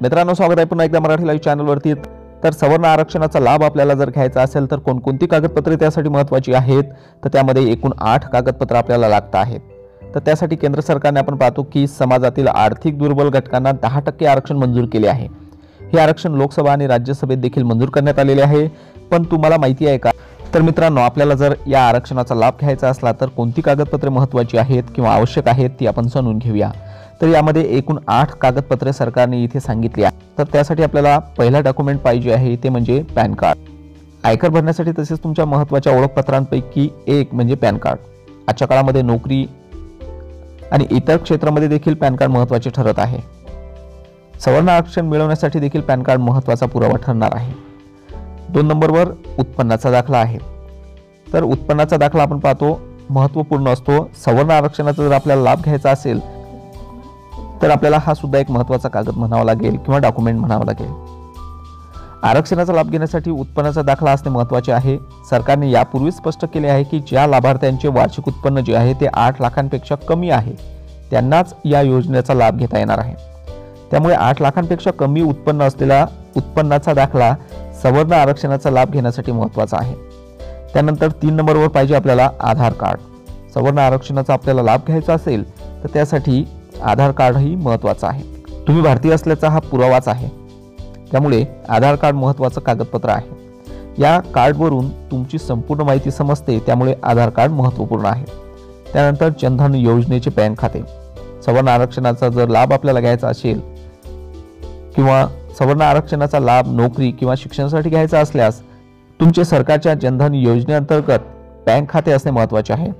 मित्रांनो स्वागत आहे पुन्हा एकदा मराठी लाईव्ह चॅनलवरती तर सवर्ण आरक्षणाचा लाभ आपल्याला जर घ्यायचा असेल तर कोणकोणती कागदपत्रे त्यासाठी महत्त्वाची आहेत? तर त्यामध्ये एकूण आठ कागदपत्र आपल्याला लागत आहेत. तर त्यासाठी केंद्र सरकारने आपण पाहतो की समाजातील आर्थिक दुर्बल घटकांना दहा टक्के आरक्षण मंजूर केले आहे. हे आरक्षण लोकसभा आणि राज्यसभेत देखील मंजूर करण्यात आलेले आहे. पण तुम्हाला माहिती आहे का? तर मित्रांनो आपल्याला जर या आरक्षणाचा लाभ घ्यायचा असला तर कोणती कागदपत्रे महत्त्वाची आहेत किंवा आवश्यक आहेत ती आपण जाणून घेऊया. तर यामध्ये एकूण आठ कागदपत्रे सरकारने इथे सांगितली आहे तर त्यासाठी आपल्याला पहिला डॉक्युमेंट पाहिजे आहे ते म्हणजे पॅन कार्ड. आयकर भरण्यासाठी तसेच तुमच्या महत्त्वाच्या ओळखपत्रांपैकी एक म्हणजे पॅन कार्ड. आजच्या काळामध्ये नोकरी आणि इतर क्षेत्रामध्ये देखील पॅन कार्ड महत्त्वाचे ठरत आहे. सवर्ण आरक्षण मिळवण्यासाठी देखील पॅन कार्ड महत्त्वाचा पुरावा ठरणार आहे. दोन नंबरवर उत्पन्नाचा दाखला आहे. तर उत्पन्नाचा दाखला आपण पाहतो महत्त्वपूर्ण असतो. सवर्ण आरक्षणाचा जर आपल्याला लाभ घ्यायचा असेल तर आपल्याला हा सुद्धा एक महत्त्वाचा कागद म्हणावा लागेल किंवा डॉक्युमेंट म्हणावं लागेल. आरक्षणाचा लाभ घेण्यासाठी उत्पन्नाचा दाखला असणे महत्त्वाचे आहे. सरकारने यापूर्वी स्पष्ट केले आहे की ज्या लाभार्थ्यांचे वार्षिक उत्पन्न जे आहे ते आठ लाखांपेक्षा कमी आहे त्यांनाच या योजनेचा लाभ घेता येणार आहे. त्यामुळे आठ लाखांपेक्षा कमी उत्पन्न असलेला उत्पन्नाचा दाखला सवर्ण आरक्षणाचा लाभ घेण्यासाठी महत्त्वाचा आहे. त्यानंतर तीन नंबरवर पाहिजे आपल्याला आधार कार्ड. सवर्ण आरक्षणाचा आपल्याला लाभ घ्यायचा असेल तर त्यासाठी आधार कार्डही महत्त्वाचं आहे. तुम्ही भारतीय असल्याचा हा पुरावाच आहे. त्यामुळे आधार कार्ड महत्त्वाचं कागदपत्र आहे. या कार्डवरून तुमची संपूर्ण माहिती समजते त्यामुळे आधार कार्ड महत्त्वपूर्ण आहे. त्यानंतर जनधन योजनेचे बँक खाते. सवर्ण आरक्षणाचा जर लाभ आपल्याला घ्यायचा असेल किंवा सवर्ण आरक्षणाचा लाभ नोकरी किंवा शिक्षणासाठी घ्यायचा असल्यास तुमचे सरकारच्या जनधन योजनेअंतर्गत बँक खाते असणे महत्त्वाचे आहे.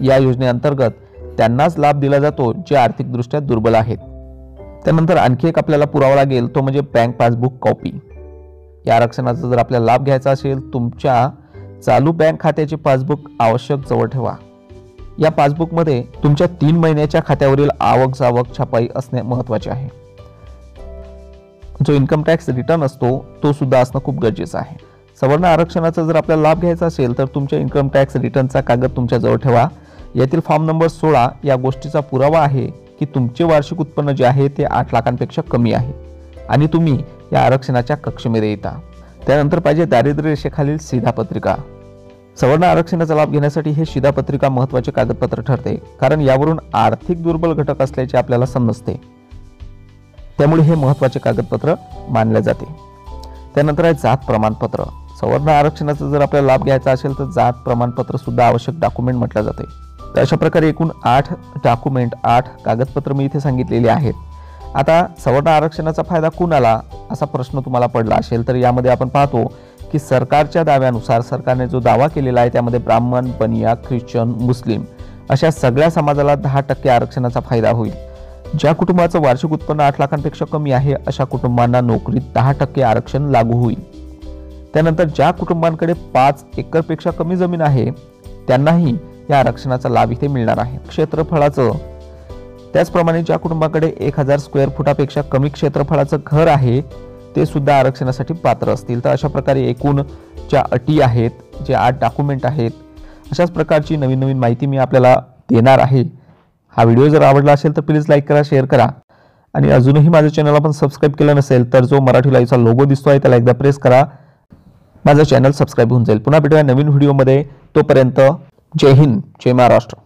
या योजनेअंतर्गत त्यांनाच लाभ दिला जातो जे आर्थिकदृष्ट्या दुर्बल आहेत. त्यानंतर आणखी एक आपल्याला पुरावा लागेल तो म्हणजे बँक पासबुक कॉपी. या आरक्षणाचा जर आपल्याला लाभ घ्यायचा असेल तुमच्या चालू बँक खात्याचे पासबुक आवश्यक जवळ ठेवा. या पासबुकमध्ये तुमच्या तीन महिन्याच्या खात्यावरील आवक जावक छपाई असणे महत्त्वाचे आहे. जो इन्कम टॅक्स रिटर्न असतो तो सुद्धा असणं खूप गरजेचं आहे. सवर्ण आरक्षणाचा जर आपल्याला लाभ घ्यायचा असेल तर तुमच्या इन्कम टॅक्स रिटर्नचा कागद तुमच्याजवळ ठेवा. यातील फॉर्म नंबर सोळा या गोष्टीचा पुरावा आहे की तुमचे वार्षिक उत्पन्न जे आहे ते आठ लाखांपेक्षा कमी आहे. आणि तुम्ही या आरक्षणाच्या कक्षेमध्ये येता. त्यानंतर पाहिजे दारिद्र्य रेषेखालील शिधापत्रिका सवर्ण आरक्षणाचा लाभ घेण्यासाठी हे शिधापत्रिका महत्त्वाचे कागदपत्र ठरते कारण यावरून आर्थिक दुर्बल घटक असल्याचे आपल्याला समजते. त्यामुळे हे महत्त्वाचे कागदपत्र मानले जाते. त्यानंतर आहे जात प्रमाणपत्र. सवर्ण आरक्षणाचा जर आपल्याला लाभ घ्यायचा असेल तर जात प्रमाणपत्र सुद्धा आवश्यक डॉक्युमेंट म्हटलं जाते. तर अशा प्रकारे एकूण आठ डॉक्युमेंट आठ कागदपत्र मी इथे सांगितलेली आहेत. आता सवर्ण आरक्षणाचा फायदा कुणाला असा प्रश्न तुम्हाला पडला असेल तर यामध्ये आपण पाहतो की सरकारच्या दाव्यानुसार सरकारने जो दावा केलेला आहे त्यामध्ये ब्राह्मण बनिया ख्रिश्चन मुस्लिम अशा सगळ्या समाजाला दहा टक्के आरक्षणाचा फायदा होईल. ज्या कुटुंबाचं वार्षिक उत्पन्न आठ लाखांपेक्षा कमी आहे अशा कुटुंबांना नोकरीत दहा टक्के आरक्षण लागू होईल. त्यानंतर ज्या कुटुंबांकडे पाच एकरपेक्षा कमी जमीन आहे त्यांनाही या आरक्षणाचा लाभ इथे मिळणार आहे. क्षेत्रफळाचं. त्याचप्रमाणे ज्या कुटुंबाकडे एक हजार स्क्वेअर फुटापेक्षा कमी क्षेत्रफळाचं घर आहे ते सुद्धा आरक्षणासाठी पात्र असतील. तर अशा प्रकारे एकूण ज्या अटी आहेत जे आठ डॉक्युमेंट आहेत अशाच प्रकारची नवीन नवीन माहिती मी आपल्याला देणार आहे. हा व्हिडिओ जर आवडला असेल तर प्लीज लाईक करा शेअर करा. आणि अजूनही माझ्या चॅनल आपण सबस्क्राईब केलं नसेल तर जो मराठी लाईव्हचा लोगो दिसतो आहे त्याला एकदा प्रेस करा. माझं चॅनल सबस्क्राईब होऊन जाईल. पुन्हा भेटूया नवीन व्हिडिओमध्ये तोपर्यंत जय हिंद जय महाराष्ट्र.